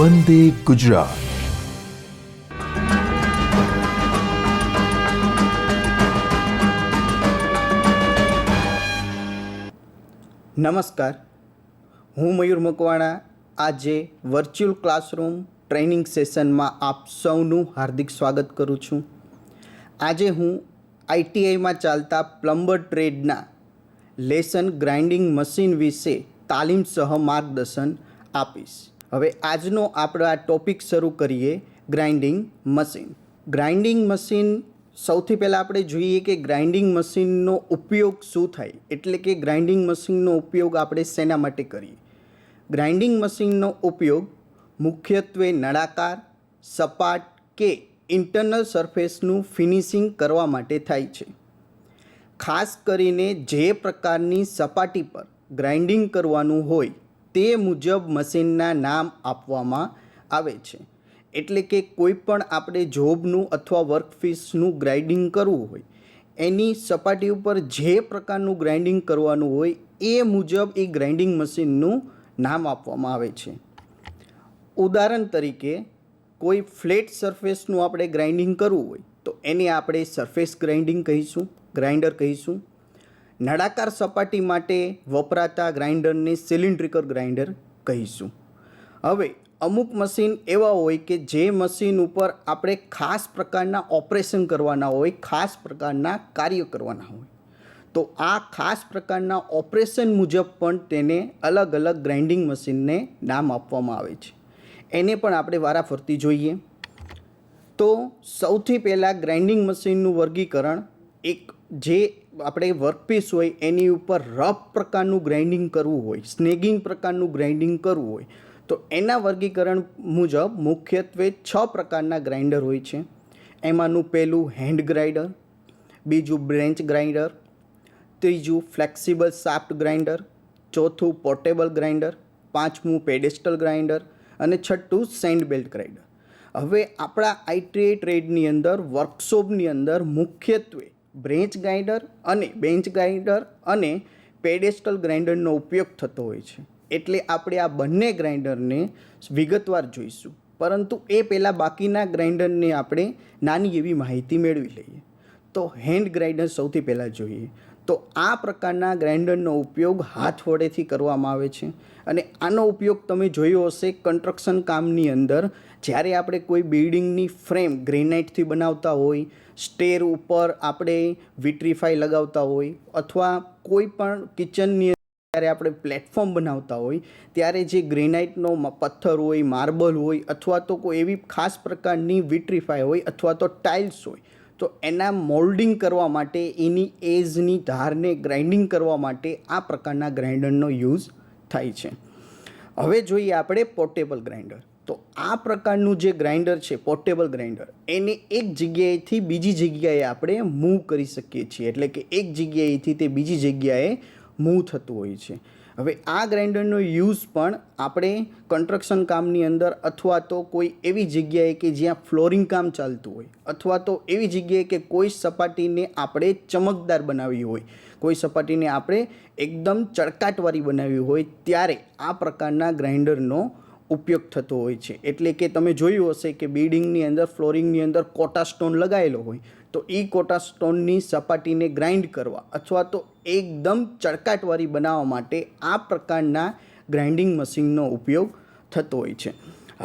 વંદે ગુજરાત. નમસ્કાર. હું મયુર મકવાણા. આજે વર્ચ્યુઅલ ક્લાસરૂમ ટ્રેનિંગ સેશનમાં આપ સૌનું હાર્દિક સ્વાગત કરું છું. આજે હું આઈટીઆઈમાં ચાલતા પ્લમ્બર ટ્રેડના લેસન ગ્રાઇન્ડિંગ મશીન વિશે તાલીમ સહ માર્ગદર્શન આપીશ. હવે આજનો આપણો આ ટોપિક શરૂ કરીએ ગ્રાઇન્ડિંગ મશીન. ગ્રાઇન્ડિંગ મશીન સૌથી પહેલાં આપણે જોઈએ કે ગ્રાઇન્ડિંગ મશીનનો ઉપયોગ શું થાય, એટલે કે ગ્રાઇન્ડિંગ મશીનનો ઉપયોગ આપણે શેના માટે કરીએ? ગ્રાઇન્ડિંગ મશીનનો ઉપયોગ મુખ્યત્વે નળાકાર, સપાટ કે ઇન્ટરનલ સરફેસનું ફિનિશિંગ કરવા માટે થાય છે. ખાસ કરીને જે પ્રકારની સપાટી પર ગ્રાઇન્ડિંગ કરવાનું હોય તે મુજબ મશીનના નામ આપવામાં આવે છે. એટલે કે કોઈ પણ આપણે જોબનું અથવા વર્કફીસનું ગ્રાઇન્ડિંગ કરવું હોય, એની સપાટી ઉપર જે પ્રકારનું ગ્રાઇન્ડિંગ કરવાનું હોય, એ મુજબ એ ગ્રાઇન્ડિંગ મશીનનું નામ આપવામાં આવે છે. ઉદાહરણ તરીકે, કોઈ ફ્લેટ સરફેસનું આપણે ગ્રાઇન્ડિંગ કરવું હોય, તો એને આપણે સરફેસ ગ્રાઇન્ડિંગ કહીશું ગ્રાઇન્ડર કહીશું. નળાકાર સપાટી માટે વપરાતા ગ્રાઇન્ડરને સિલિન્ડ્રિકલ ગ્રાઇન્ડર કહીશું. હવે, અમુક મશીન એવા હોય કે જે મશીન ઉપર આપણે ખાસ પ્રકારના ઓપરેશન કરવાના હોય, ખાસ પ્રકારના કાર્ય કરવાના હોય. તો આ ખાસ પ્રકારના ઓપરેશન મુજબ પણ તેને અલગ અલગ ગ્રાઇન્ડિંગ મશીનને નામ આપવામાં આવે છે. એને પણ આપણે વારાફરતી જોઈએ. તો સૌથી પહેલાં ગ્રાઇન્ડિંગ મશીનનું વર્ગીકરણ એક જે આપણે વર્કપીસ હોય, એની ઉપર રફ પ્રકારનું ગ્રાઇન્ડિંગ કરવું હોય સ્નેગિંગ પ્રકારનું ગ્રાઇન્ડિંગ કરવું હોય, તો એના વર્ગીકરણ મુજબ મુખ્યત્વે છ પ્રકારના ગ્રાઇન્ડર હોય છે. એમાંનું પહેલું હેન્ડ ગ્રાઇન્ડર બીજું બ્રેન્ચ ગ્રાઇન્ડર ત્રીજું ફ્લેક્સિબલ સાફ્ટ ગ્રાઇન્ડર ચોથું પોર્ટેબલ ગ્રાઇન્ડર પાંચમું પેડેસ્ટલ ગ્રાઇન્ડર અને છઠ્ઠું સેન્ડ બેલ્ટ ગ્રાઇન્ડર હવે આપણા આઈટીઆઈ ટ્રેડની અંદર વર્કશોપની અંદર મુખ્યત્વે બ્રેન્ચ ગ્રાઇન્ડર અને બેન્ચ ગ્રાઇન્ડર અને પેડેસ્ટલ ગ્રાઇન્ડરનો ઉપયોગ થતો હોય છે. એટલે આપણે આ બંને ગ્રાઇન્ડરને વિગતવાર જોઈશું. પરંતુ એ પહેલાં બાકીના ગ્રાઇન્ડરને આપણે નાની એવી માહિતી મેળવી લઈએ. તો હેન્ડ ગ્રાઇન્ડર સૌથી પહેલાં જોઈએ. તો આ પ્રકારના ગ્રાઇન્ડરનો ઉપયોગ હાથ વડેથી કરવામાં આવે છે. અને આનો ઉપયોગ તમે જોયો હશે, કન્સ્ટ્રક્શન કામની અંદર જ્યારે આપણે કોઈ બિલ્ડિંગની ફ્રેમ ગ્રેનાઇટથી બનાવતા હોય સ્ટેર ઉપર આપણે વિટ્રીફાઈ લગાવતા હોય, અથવા કોઈ પણ કિચનની જ્યારે આપણે પ્લેટફોર્મ બનાવતા હોય, ત્યારે જે ગ્રેનાઇટનો પથ્થર હોય માર્બલ હોય, અથવા તો કોઈ એવી ખાસ પ્રકારની વિટ્રીફાઈ હોય, અથવા તો ટાઇલ્સ હોય, તો એના મોલ્ડિંગ કરવા માટે, એની એજની ધારને ગ્રાઇન્ડિંગ કરવા માટે આ પ્રકારના ગ્રાઇન્ડરનો યુઝ થાય છે. હવે જોઈએ આપણે પોર્ટેબલ ગ્રાઇન્ડર તો આ પ્રકારનું જે ગ્રાઇન્ડર છે, પોર્ટેબલ ગ્રાઇન્ડર, એને એક જગ્યાએથી બીજી જગ્યાએ આપણે મૂવ કરી શકીએ છીએ. એટલે કે એક જગ્યાએથી તે બીજી જગ્યાએ મૂવ થતું હોય છે. હવે આ ગ્રાઇન્ડરનો યુઝ પણ આપણે કન્સ્ટ્રક્શન કામની અંદર અથવા તો કોઈ એવી જગ્યાએ કે જ્યાં ફ્લોરિંગ કામ ચાલતું હોય, અથવા તો એવી જગ્યાએ કે કોઈ સપાટીને આપણે ચમકદાર બનાવવી હોય, કોઈ સપાટીને આપણે એકદમ ચળકાટવાળી બનાવી હોય, ત્યારે આ પ્રકારના ગ્રાઇન્ડરનો ઉપયોગ થતો હોય છે. એટલે કે તમે જોયું હશે કે બિલ્ડિંગની અંદર, ફ્લોરિંગની અંદર કોટા સ્ટોન લગાવેલો હોય, તો એ કોટા સ્ટોનની સપાટીને ગ્રાઇન્ડ કરવા અથવા તો એકદમ ચળકાટવાળી બનાવવા માટે આ પ્રકારના ગ્રાઇન્ડિંગ મશીનનો ઉપયોગ થતો હોય છે.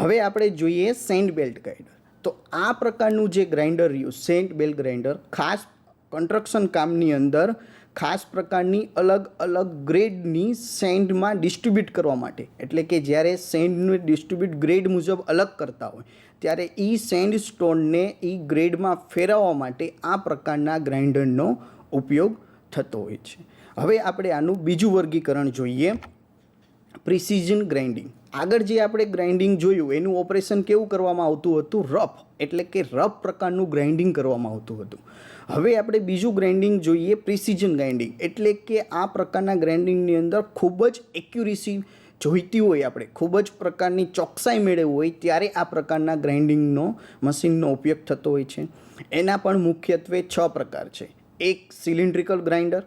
હવે આપણે જોઈએ સેન્ડ બેલ્ટ ગ્રાઇન્ડર તો આ પ્રકારનું જે ગ્રાઇન્ડર રહ્યું, સેન્ટ બેલ્ટ ગ્રાઇન્ડર ખાસ કન્સ્ટ્રક્શન કામની અંદર ખાસ પ્રકારની અલગ અલગ ગ્રેડની સેન્ડમાં ડિસ્ટ્રીબ્યુટ કરવા માટે. એટલે કે જ્યારે સેન્ડનું ડિસ્ટ્રીબ્યુટ ગ્રેડ મુજબ અલગ કરતા હોય, ત્યારે એ સેન્ડ સ્ટોનને એ ગ્રેડમાં ફેરવવા માટે આ પ્રકારના ગ્રાઇન્ડરનો ઉપયોગ થતો હોય છે. હવે આપણે આનું બીજું વર્ગીકરણ જોઈએ. Precision grinding. આગળ જે આપણે ગ્રાઇન્ડિંગ જોયું, એનું ઓપરેશન કેવું કરવામાં આવતું હતું? રફ. એટલે કે રફ પ્રકારનું ગ્રાઇન્ડિંગ કરવામાં આવતું હતું. હવે આપણે બીજું ગ્રાઇન્ડિંગ જોઈએ પ્રિસિઝન ગ્રાઇન્ડિંગ એટલે કે આ પ્રકારના ગ્રાઇન્ડિંગની અંદર ખૂબ જ એક્યુરેસી જોઈતી હોય આપણે, ખૂબ જ પ્રકારની ચોકસાઈ મેળવવી હોય ત્યારે આ પ્રકારના ગ્રાઇન્ડિંગનો મશીનનો ઉપયોગ થતો હોય છે. એના પણ મુખ્યત્વે છ પ્રકાર છે. એક સિલિન્ડ્રિકલ ગ્રાઇન્ડર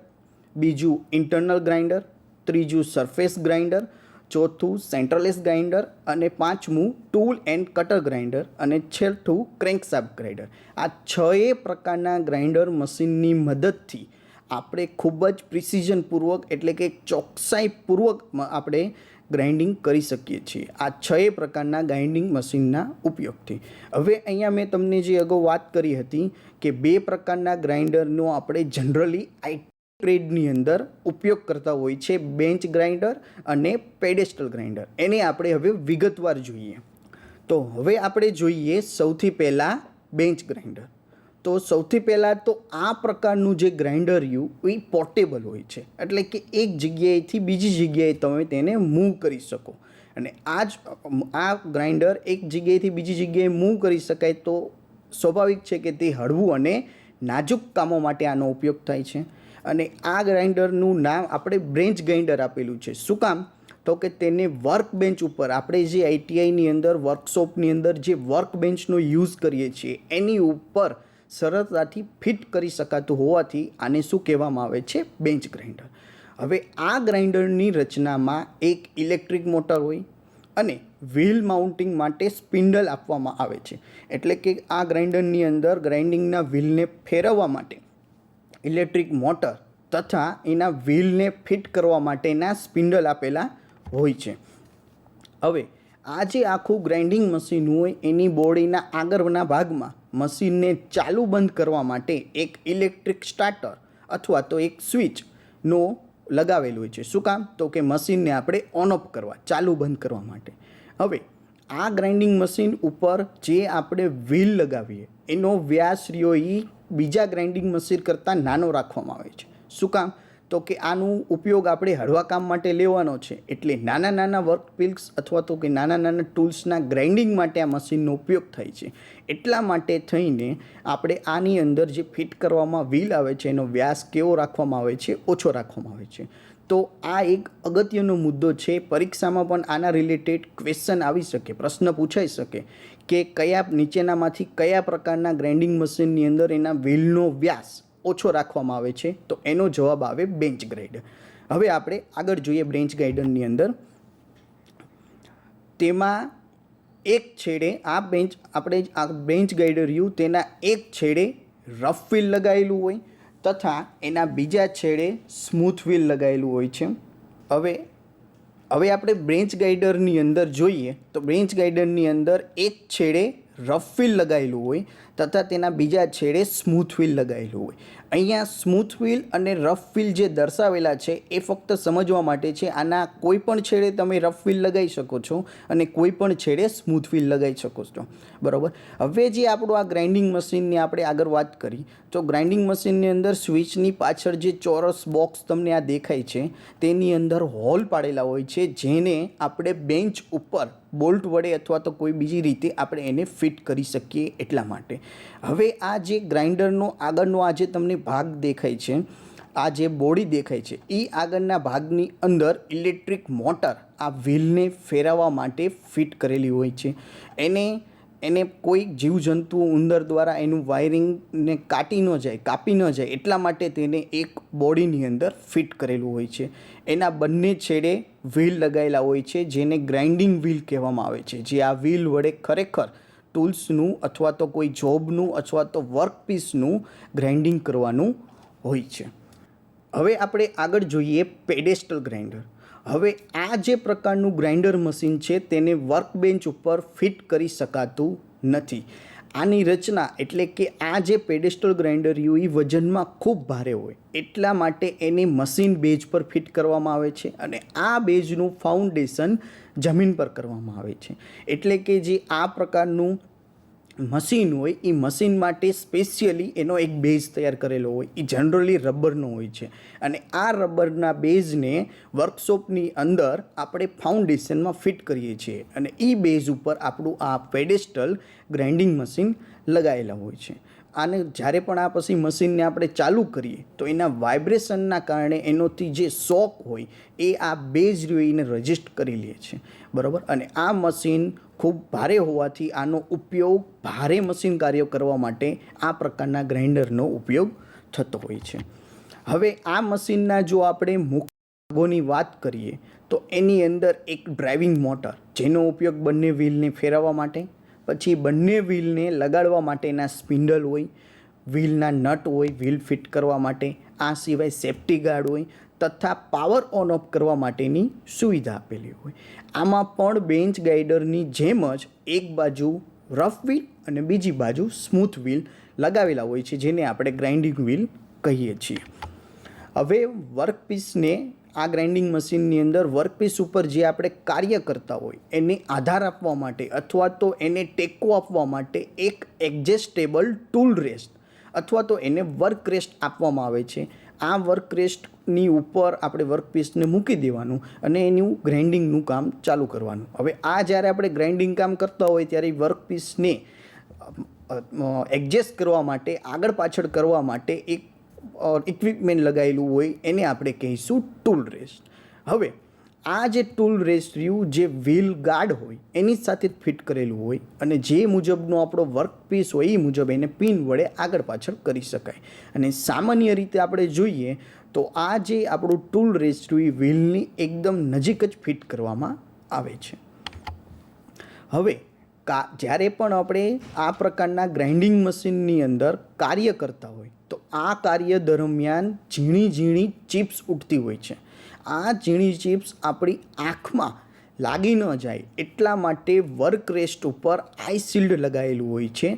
બીજું ઇન્ટરનલ ગ્રાઇન્ડર ત્રીજું સરફેસ ગ્રાઇન્ડર ચોથું સેન્ટ્રલેસ ગ્રાઇન્ડર અને પાંચમું ટૂલ એન્ડ કટર ગ્રાઇન્ડર અને છઠ્ઠું ક્રેન્કશાફ્ટ ગ્રાઇન્ડર આ છએ પ્રકારના ગ્રાઇન્ડર મશીનની મદદથી આપણે ખૂબ જ પ્રિસિઝનપૂર્વક એટલે કે ચોકસાઈપૂર્વક આપણે ગ્રાઇન્ડિંગ કરી શકીએ છીએ. આ છએ પ્રકારના ગ્રાઇન્ડિંગ મશીનના ઉપયોગથી. હવે અહીંયા મેં તમને જે અગાઉ વાત કરી હતી કે બે પ્રકારના ગ્રાઇન્ડરનો આપણે જનરલી આઈ ટ્રેડની અંદર ઉપયોગ કરતા હોય છે બેન્ચ ગ્રાઇન્ડર અને પેડેસ્ટલ ગ્રાઇન્ડર એને આપણે હવે વિગતવાર જોઈએ. તો હવે આપણે જોઈએ સૌથી પહેલાં બેન્ચ ગ્રાઇન્ડર તો સૌથી પહેલાં તો આ પ્રકારનું જે ગ્રાઇન્ડર રહ્યું એ પોર્ટેબલ હોય છે. એટલે કે એક જગ્યાએથી બીજી જગ્યાએ તમે તેને મૂવ કરી શકો. અને આ જ આ ગ્રાઇન્ડર એક જગ્યાએથી બીજી જગ્યાએ મૂવ કરી શકાય તો સ્વાભાવિક છે કે તે હળવું અને નાજુક કામો માટે આનો ઉપયોગ થાય છે. અને આ ગ્રાઇન્ડરનું નામ આપણે બ્રેન્ચ ગ્રાઇન્ડર આપેલું છે. શું કામ? તો કે તેને વર્ક બેન્ચ ઉપર આપણે જે આઈટીઆઈની અંદર, વર્કશોપની અંદર જે વર્ક બેન્ચનો યુઝ કરીએ છીએ, એની ઉપર સરળતાથી ફિટ કરી શકાતું હોવાથી આને શું કહેવામાં આવે છે? Bench grinder. હવે આ ગ્રાઇન્ડરની રચનામાં એક ઇલેક્ટ્રિક મોટર હોય અને વ્હીલ માઉન્ટિંગ માટે સ્પિન્ડલ આપવામાં આવે છે. એટલે કે આ ગ્રાઇન્ડરની અંદર ગ્રાઇન્ડિંગના વ્હીલને ફેરવવા માટે ઇલેક્ટ્રિક મોટર તથા એના વ્હીલને ફિટ કરવા માટેના સ્પિન્ડલ આપેલા હોય છે. હવે, આ જે આખું ગ્રાઇન્ડિંગ મશીન હોય, એની બોડીના આગળના ભાગમાં મશીનને ચાલુ બંધ કરવા માટે એક ઇલેક્ટ્રિક સ્ટાર્ટર અથવા તો એક સ્વિચનો લગાવેલું હોય છે. શું કામ? તો કે મશીનને આપણે ઓન ઓફ કરવા, ચાલુ બંધ કરવા માટે. હવે, આ ગ્રાઇન્ડિંગ મશીન ઉપર જે આપણે વ્હીલ લગાવીએ, એનો વ્યાસ રહ્યો એ બીજા ગ્રાઇન્ડિંગ મશીન કરતાં નાનો રાખવામાં આવે છે. શું કામ? તો કે આનું ઉપયોગ આપણે હળવા કામ માટે લેવાનો છે. એટલે નાના નાના વર્ક પિલ્સ અથવા તો કે નાના નાના ટૂલ્સના ગ્રાઇન્ડિંગ માટે આ મશીનનો ઉપયોગ થાય છે. એટલા માટે થઈને આપણે આની અંદર જે ફિટ કરવામાં વ્હીલ આવે છે, એનો વ્યાસ કેવો રાખવામાં આવે છે, ઓછો રાખવામાં આવે છે. તો આ એક અગત્યનો મુદ્દો છે. પરીક્ષામાં પણ આના રિલેટેડ ક્વેશ્ચન આવી શકે, પ્રશ્ન પૂછાઈ શકે. કે કયા નીચેનામાંથી કયા પ્રકારના ગ્રાઇન્ડિંગ મશીનની અંદર એના વ્હીલનો વ્યાસ ઓછો રાખવામાં આવે છે, તો એનો જવાબ આવે બેન્ચ ગ્રાઇડર હવે આપણે આગળ જોઈએ બેન્ચ ગાઈડરની અંદર. તેમાં એક છેડે આ બેન્ચ આપણે આ બેન્ચ ગાઈડર રહ્યું, તેના એક છેડે રફ વ્હીલ લગાવેલું હોય, તથા એના બીજા છેડે સ્મૂથ વ્હીલ લગાવેલું હોય છે. હવે હવે આપણે બ્રેન્ચ ગાઈડરની અંદર જોઈએ તો બ્રેન્ચ ગાઈડરની અંદર એક છેડે રફ વ્હીલ લગાવેલું હોય તથા તેના બીજા છેડે સ્મૂથ વ્હીલ લગાવેલું હોય. અહીંયા સ્મૂથ વ્હીલ અને રફ વ્હીલ જે દર્શાવેલા છે એ ફક્ત સમજવા માટે છે. આના કોઈ પણ છેડે તમે રફ વ્હીલ લગાવી શકો છો અને કોઈ પણ છેડે સ્મૂથ વ્હીલ લગાવી શકો છો. બરાબર? હવે જે આપણું આ ગ્રાઇન્ડિંગ મશીનની આપણે આગળ વાત કરી, તો ગ્રાઇન્ડિંગ મશીનની અંદર સ્વિચની પાછળ જે ચોરસ બોક્સ તમને આ દેખાય છે, તેની અંદર હોલ પાડેલા હોય છે, જેને આપણે બેન્ચ ઉપર બોલ્ટ વડે અથવા તો કોઈ બીજી રીતે આપણે એને ફિટ કરી શકીએ એટલા માટે. હવે આ જે ગ્રાઇન્ડરનો, આગળનો આ જે તમને ભાગ દેખાય છે, આ જે બોડી દેખાય છે એ આગળના ભાગની અંદર ઇલેક્ટ્રિક મોટર આ વ્હીલને ફેરવવા માટે ફિટ કરેલી હોય છે. એને એને કોઈ જીવજંતુ ઉંદર દ્વારા એનું વાયરિંગને કાટી ન જાય, કાપી ન જાય એટલા માટે તેને એક બોડીની અંદર ફિટ કરેલું હોય છે. એના બંને છેડે વ્હીલ લગાવેલા હોય છે, જેને ગ્રાઇન્ડિંગ વ્હીલ કહેવામાં આવે છે. જે આ વ્હીલ વડે ખરેખર ટૂલ્સનું અથવા તો કોઈ જોબનું અથવા તો વર્કપીસનું ગ્રાઇન્ડિંગ કરવાનું હોય છે. હવે આપણે આગળ જોઈએ પેડેસ્ટલ ગ્રાઇન્ડર. હવે આ જે પ્રકારનું ગ્રાઇન્ડર મશીન છે, તેને વર્કબેન્ચ ઉપર ફિટ કરી શકાતું નથી. આની રચના એટલે કે આ જે પેડેસ્ટલ ગ્રાઇન્ડર એ વજનમાં ખૂબ ભારે હોય. એટલા માટે એને મશીન બેઝ પર ફિટ કરવામાં આવે છે અને આ બેઝનું ફાઉન્ડેશન જમીન પર કરવામાં આવે છે. એટલે કે જે આ પ્રકારનું મશીન હોય એ મશીન માટે સ્પેશિયલી એનો એક બેઝ તૈયાર કરેલો હોય એ જનરલી રબરનો હોય છે. અને આ રબરના બેઝને વર્કશોપની અંદર આપણે ફાઉન્ડેશનમાં ફિટ કરીએ છીએ. અને એ બેઝ ઉપર આપણું આ પેડેસ્ટલ ગ્રાઇન્ડિંગ મશીન લગાવેલા હોય છે. આને જ્યારે પણ આ પછી મશીનને આપણે ચાલુ કરીએ, તો એના વાઇબ્રેશનના કારણે એનોથી જે શોક હોય, એ આ બેઝ એને રજિસ્ટ કરી લે છે. બરાબર? અને આ મશીન ખૂબ ભારે હોવાથી આનો ઉપયોગ ભારે મશીન કાર્ય કરવા માટે આ પ્રકારના ગ્રાઇન્ડરનો ઉપયોગ થતો હોય છે. હવે આ મશીનના જો આપણે મુખ્ય ભાગોની વાત કરીએ, તો એની અંદર એક ડ્રાઇવિંગ મોટર, જેનો ઉપયોગ બંને વ્હીલને ફેરવવા માટે, પછી બંને વ્હીલને લગાડવા માટેના સ્પિન્ડલ હોય, વ્હીલના નટ હોય, વ્હીલ ફિટ કરવા માટે, આ સિવાય સેફ્ટી ગાર્ડ હોય તથા પાવર ઓન ઓફ કરવા માટેની સુવિધા આપેલી હોય. આમાં પણ બેન્ચ ગાઈડરની જેમ જ એક બાજુ રફ વ્હીલ અને બીજી બાજુ સ્મૂથ વ્હીલ લગાવેલા હોય છે, જેને આપણે ગ્રાઇન્ડિંગ વ્હીલ કહીએ છીએ. હવે વર્કપીસને આ ગ્રાઇન્ડિંગ મશીનની અંદર વર્કપીસ ઉપર જે આપણે કાર્ય કરતા હોય, એને આધાર આપવા માટે અથવા તો એને ટેકો આપવા માટે એક એડજસ્ટેબલ ટૂલ રેસ્ટ અથવા તો એને વર્ક રેસ્ટ આપવામાં આવે છે. આ વર્ક રેસ્ટની ઉપર આપણે વર્કપીસને મૂકી દેવાનું અને એનું ગ્રાઇન્ડિંગનું કામ ચાલુ કરવાનું. હવે આ જ્યારે આપણે ગ્રાઇન્ડિંગ કામ કરતા હોય ત્યારે વર્કપીસને એડજસ્ટ કરવા માટે, આગળ પાછળ કરવા માટે એક ઇક્વિપમેન્ટ લગાવેલું હોય એને આપણે કહીશું ટૂલ રેસ્ટ હવે આ જે ટૂલ રેસ્ટ્રીયું જે વ્હીલ ગાર્ડ હોય, એની સાથે જ ફિટ કરેલું હોય અને જે મુજબનો આપણો વર્ક પીસ હોય, એ મુજબ એને પિન વડે આગળ પાછળ કરી શકાય. અને સામાન્ય રીતે આપણે જોઈએ તો આ જે આપણું ટૂલ રેસ્ટ એ વ્હીલની એકદમ નજીક જ ફિટ કરવામાં આવે છે. હવે, કા, જ્યારે પણ આપણે આ પ્રકારના ગ્રાઇન્ડિંગ મશીનની અંદર કાર્ય કરતા હોય, તો આ કાર્ય દરમિયાન ઝીણી ઝીણી ચિપ્સ ઉઠતી હોય છે. આ ઝીણી ચિપ્સ આપણી આંખમાં લાગી ન જાય એટલા માટે વર્ક રેસ્ટ ઉપર આઈ શિલ્ડ લગાવેલું હોય છે,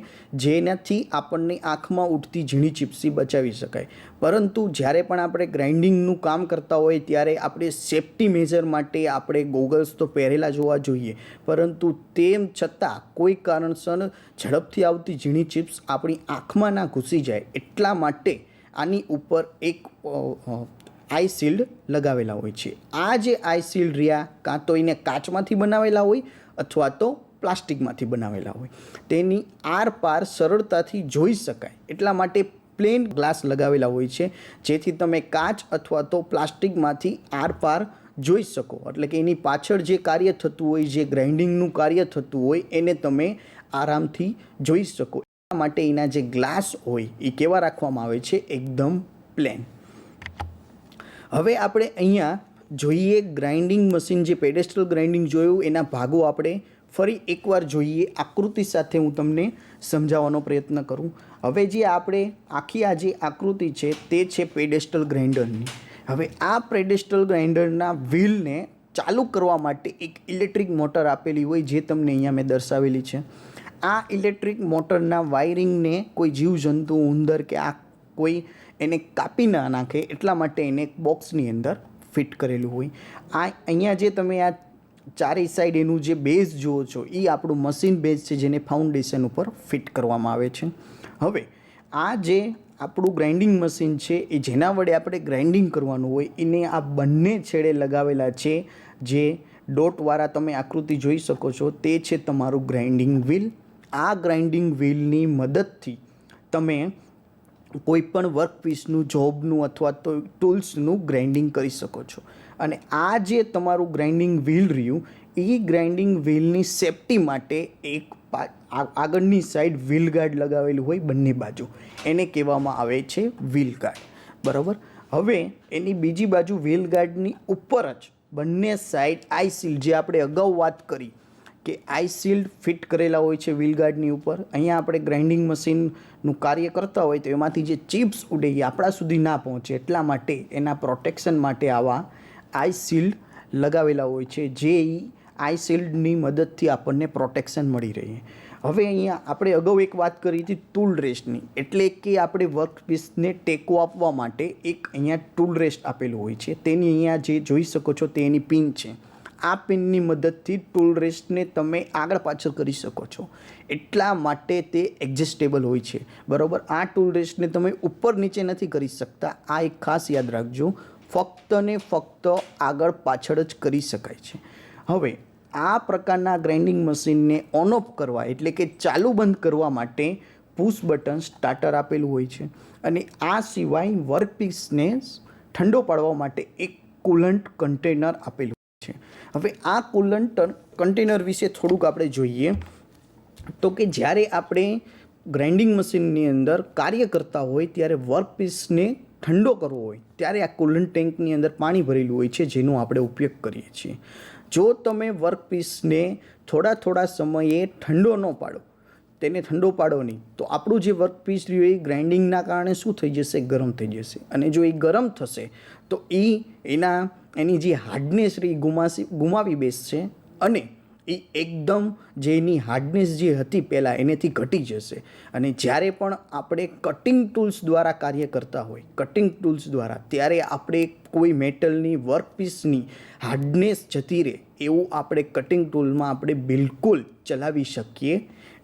જેનાથી આપણને આંખમાં ઉઠતી ઝીણી ચિપ્સથી બચાવી શકાય. પરંતુ જ્યારે પણ આપણે ગ્રાઇન્ડિંગનું કામ કરતા હોય ત્યારે આપણે સેફટી મેજર માટે આપણે ગોગલ્સ તો પહેરેલા જોવા જોઈએ. પરંતુ તેમ છતાં કોઈ કારણસર ઝડપથી આવતી ઝીણી ચિપ્સ આપણી આંખમાં ના ઘૂસી જાય એટલા માટે આની ઉપર એક આઈ શિલ્ડ લગાવેલા હોય છે. આ જે આઈ શિલ્ડ રહ્યા, કાં તો એને કાચમાંથી બનાવેલા હોય અથવા તો પ્લાસ્ટિકમાંથી બનાવેલા હોય. તેની આરપાર સરળતાથી જોઈ શકાય. એટલા માટે પ્લેન ગ્લાસ લગાવેલા હોય છે, જેથી તમે કાચ અથવા તો પ્લાસ્ટિકમાંથી આરપાર જોઈ શકો. એટલે કે એની પાછળ જે કાર્ય થતું હોય, જે ગ્રાઇન્ડિંગનું કાર્ય થતું હોય, એને તમે આરામથી જોઈ શકો. એટલા માટે એના જે ગ્લાસ હોય, એ કેવા રાખવામાં આવે છે? એકદમ પ્લેન. હવે આપણે અહીંયા જોઈએ ગ્રાઇન્ડિંગ મશીન જે પેડેસ્ટ્રલ ગ્રાઇન્ડિંગ જોયું, એના ભાગો આપણે ફરી એકવાર જોઈએ. આકૃતિ સાથે હું તમને સમજાવવાનો પ્રયત્ન કરું. હવે જે આપણે આખી આ જે આકૃતિ છે, તે છે પેડેસ્ટલ ગ્રાઇન્ડરની હવે આ પેડેસ્ટલ ગ્રાઇન્ડરના વ્હીલને ચાલુ કરવા માટે એક ઇલેક્ટ્રિક મોટર આપેલી હોય, જે તમને અહીંયા મેં દર્શાવેલી છે. આ ઇલેક્ટ્રિક મોટરના વાયરિંગને કોઈ જીવજંતુ, ઉંદર કે આ કોઈ એને કાપી ના નાખે એટલા માટે એને એક બોક્સની અંદર ફિટ કરેલું હોય. આ અહીંયા જે તમે આ ચારેય સાઈડ એનું જે બેઝ જુઓ છો, એ આપણું મશીન બેઝ છે જેને ફાઉન્ડેશન ઉપર ફિટ કરવામાં આવે છે. હવે, આ જે આપણું ગ્રાઇન્ડિંગ મશીન છે, એ જેના વડે આપણે ગ્રાઇન્ડિંગ કરવાનું હોય, એને આ બંને છેડે લગાવેલા છે, જે ડોટવાળા તમે આકૃતિ જોઈ શકો છો, તે છે તમારું ગ્રાઇન્ડિંગ વ્હીલ આ ગ્રાઇન્ડિંગ વ્હીલની મદદથી તમે કોઈ પણ વર્કપીસનું, જોબનું અથવા તો ટૂલ્સનું ગ્રાઇન્ડિંગ કરી શકો છો. અને આ જે તમારું ગ્રાઇન્ડિંગ વ્હીલ રહ્યું, એ ગ્રાઇન્ડિંગ વ્હીલની સેફટી માટે એક આગળની સાઈડ વ્હીલ ગાર્ડ લગાવેલું હોય બંને બાજુ. એને કહેવામાં આવે છે વ્હીલ ગાર્ડ. બરાબર? હવે એની બીજી બાજુ વ્હીલ ગાર્ડની ઉપર જ બંને સાઈડ આઈ સીલ જે આપણે અગાઉ વાત કરી કે આઈ શિલ્ડ ફિટ કરેલા હોય છે વ્હીલ ગાર્ડની ઉપર. અહીંયા આપણે ગ્રાઇન્ડિંગ મશીનનું કાર્ય કરતા હોય તો એમાંથી જે ચિપ્સ ઉડે એ આપણા સુધી ના પહોંચે. એટલા માટે એના પ્રોટેક્શન માટે આવા આઈ શિલ્ડ લગાવેલા હોય છે, જે આઈ શિલ્ડની મદદથી આપણને પ્રોટેક્શન મળી રહે. હવે અહીંયા આપણે અગાઉ એક વાત કરી હતી ટૂલ રેસ્ટની. એટલે કે આપણે વર્કપીસને ટેકો આપવા માટે એક અહીંયા ટૂલ રેસ્ટ આપેલું હોય છે. તેની અહીંયા જે જોઈ શકો છો તે એની પિન છે. આ પિનની મદદથી ટૂલ રેસ્ટને તમે આગળ પાછળ કરી શકો છો. એટલા માટે તે એડજસ્ટેબલ હોય છે. બરાબર? આ ટૂલ રેસ્ટને તમે ઉપર નીચે નથી કરી શકતા. આ એક ખાસ યાદ રાખજો. ફક્ત ને ફક્ત આગળ પાછળ જ કરી શકાય છે. હવે, આ પ્રકારના ગ્રાઇન્ડિંગ મશીનને ઓન ઓફ કરવા એટલે કે ચાલુ બંધ કરવા માટે પુશ બટન સ્ટાર્ટર આપેલું હોય છે. અને આ સિવાય વર્કપીસને ઠંડો પાડવા માટે એક કુલન્ટ કન્ટેનર આપેલું છે. હવે આ કુલન્ટ કન્ટેનર વિશે થોડુંક આપણે જોઈએ તો કે જ્યારે આપણે ગ્રાઇન્ડિંગ મશીનની અંદર કાર્ય કરતા હોય ત્યારે વર્કપીસને ઠંડો કરવો હોય, ત્યારે આ કુલન ટેન્કની અંદર પાણી ભરેલું હોય છે, જેનો આપણે ઉપયોગ કરીએ છીએ. જો તમે વર્કપીસને થોડા થોડા સમયે ઠંડો ન પાડો તેને ઠંડો પાડો નહીં. તો આપણું જે વર્કપીસ રહ્યું એ ગ્રાઇન્ડિંગના કારણે શું થઈ જશે? ગરમ થઈ જશે. અને જો એ ગરમ થશે, તો એ એના, એની જે હાર્ડનેસ રહી ગુમાસી, ગુમાવી બેસશે અને એ એકદમ જે એની હાર્ડનેસ જે હતી પહેલાં એનેથી ઘટી જશે. અને જ્યારે પણ આપણે કટિંગ ટૂલ્સ દ્વારા કાર્ય કરતા હોય કટિંગ ટૂલ્સ દ્વારા, ત્યારે આપણે કોઈ મેટલની વર્કપીસની હાર્ડનેસ જતી રહે, એવું આપણે કટિંગ ટૂલમાં આપણે બિલકુલ ચલાવી શકીએ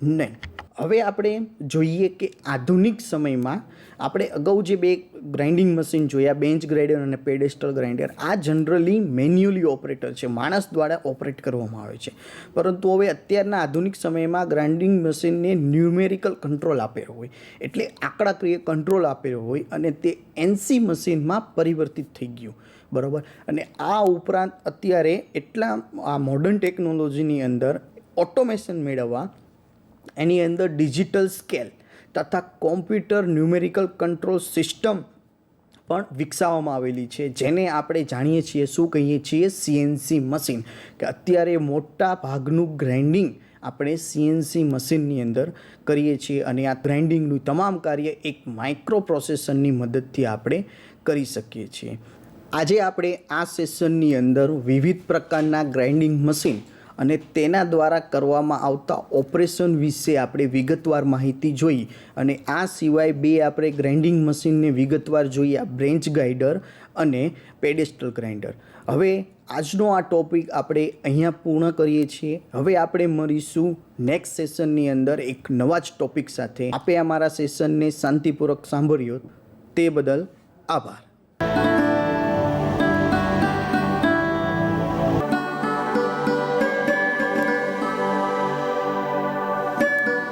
નહીં. હવે આપણે જોઈએ કે આધુનિક સમયમાં આપણે અગાઉ જે બે ગ્રાઇન્ડિંગ મશીન જોયા બેન્ચ ગ્રાઇન્ડર અને પેડેસ્ટલ ગ્રાઇન્ડર આ જનરલી મેન્યુઅલી ઓપરેટર છે. માણસ દ્વારા ઓપરેટ કરવામાં આવે છે. પરંતુ હવે અત્યારના આધુનિક સમયમાં ગ્રાઇન્ડિંગ મશીનને ન્યુમેરિકલ કંટ્રોલ આપેલો હોય. એટલે આંકડાકીય કંટ્રોલ આપેલો હોય અને તે એનસી મશીનમાં પરિવર્તિત થઈ ગયું. બરાબર? અને આ ઉપરાંત અત્યારે એટલા આ મોડર્ન ટેકનોલોજીની અંદર ઓટોમેશન મેળવવા, એની અંદર ડિજિટલ સ્કેલ તથા કોમ્પ્યુટર ન્યુમેરિકલ કંટ્રોલ સિસ્ટમ પણ વિકસાવવામાં આવેલી છે. જેને આપણે જાણીએ છીએ, શું કહીએ છીએ? સીએનસી મશીન કે અત્યારે મોટા ભાગનું ગ્રાઇન્ડિંગ આપણે સીએનસી મશીનની અંદર કરીએ છીએ અને આ ગ્રાઇન્ડિંગનું તમામ કાર્ય એક માઇક્રો પ્રોસેસરની મદદથી આપણે કરી શકીએ છીએ. આજે આપણે આ સેશનની અંદર વિવિધ પ્રકારના ગ્રાઇન્ડિંગ મશીન અને તેના દ્વારા કરવામાં આવતા ઓપરેશન વિશે આપણે વિગતવાર માહિતી જોઈ અને આ સિવાય બે આપણે ગ્રાઇન્ડિંગ મશીનને વિગતવાર જોયા બ્રેન્ચ ગાઈડર અને પેડેસ્ટલ ગ્રાઇન્ડર. હવે આજનો આ ટોપિક આપણે અહીંયા પૂર્ણ કરીએ છીએ. હવે આપણે મળીશું નેક્સ્ટ સેશનની અંદર એક નવા જ ટોપિક સાથે. આપે અમારા સેશનને શાંતિપૂર્વક સાંભળ્યો. તે બદલ આભાર.